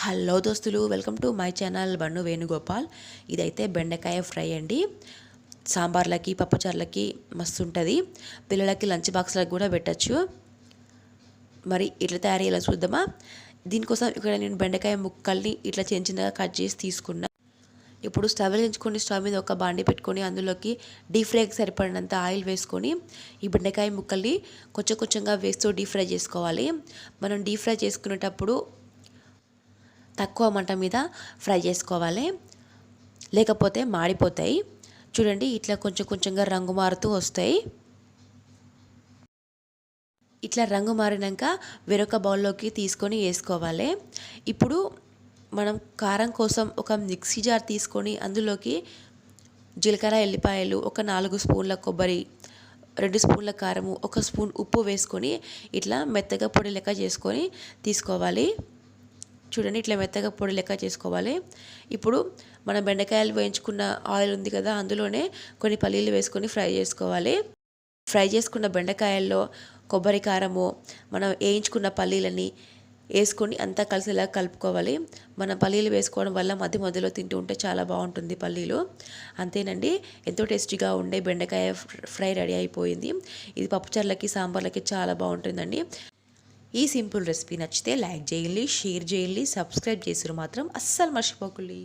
Hello దోస్తులు welcome to my channel Bannu Venugopal. ఇదైతే బెండకాయ ఫ్రై అండి. సాంబార్లకి పప్పుచారులకి మస్తు ఉంటుంది పిల్లలకి లంచ్ బాక్స్లకు కూడా పెట్టచ్చు. మరి ఇట్లా తయారు ఎలా చూద్దామా? దీనికోసం ఇక్కడ నేను బెండకాయ ముక్కల్ని ఇట్లా చిన్న చిన్నగా కట్ చేసి తీసుకున్నా. ఇప్పుడు స్టవ్ వెలిగించుకొని స్టవ్ మీద ఒక బాండి పెట్టుకొని అందులోకి డీప్ ఫ్రైకి సరిపడినంత ఆయిల్ వేసుకొని ఈ బెండకాయ ముక్కల్ని కొంచెం కొంచెంగా వేస్తూ డీప్ ఫ్రై చేసుకోవాలి. మనం డీప్ ఫ్రై చేసుకునేటప్పుడు తక్కువ మంట మీద ఫ్రై చేసుకోవాలి. లేకపోతే మాడిపోతాయి. చూడండి ఇట్లా కొంచెం కొంచెంగా రంగు మారుతూ వస్తాయి. ఇట్లా రంగు మారినాక వేరొక బౌల్లోకి తీసుకొని వేసుకోవాలి. ఇప్పుడు మనం కారం కోసం ఒక మిక్సీ జార్ తీసుకొని అందులోకి జీలకర్ర ఎల్లిపాయలు ఒక నాలుగు స్పూన్ల కొబ్బరి రెండు స్పూన్ల కారము ఒక స్పూన్ ఉప్పు వేసుకొని ఇట్లా మెత్తగా పొడి లెక్క చేసుకొని తీసుకోవాలి. చూడండి ఇట్లా మెత్తగా పొడి లెక్క చేసుకోవాలి. ఇప్పుడు మనం బెండకాయలు వేయించుకున్న ఆయిల్ ఉంది కదా అందులోనే కొన్ని పల్లీలు వేసుకొని ఫ్రై చేసుకోవాలి. ఫ్రై చేసుకున్న బెండకాయల్లో కొబ్బరి కారము మనం వేయించుకున్న పల్లీలని వేసుకొని అంతా కలిసేలా కలుపుకోవాలి. మనం పల్లీలు వేసుకోవడం వల్ల మధ్య మధ్యలో తింటూ ఉంటే చాలా బాగుంటుంది పల్లీలు. అంతేనండి ఎంతో టేస్టీగా ఉండే బెండకాయ ఫ్రై రెడీ అయిపోయింది. ఇది పప్పుచారులకి సాంబార్లకి చాలా బాగుంటుందండి. ఈ సింపుల్ రెసిపీ నచ్చితే లైక్ చేయండి షేర్ చేయండి సబ్స్క్రైబ్ చేసారు మాత్రం అస్సలు మర్చిపోకండి.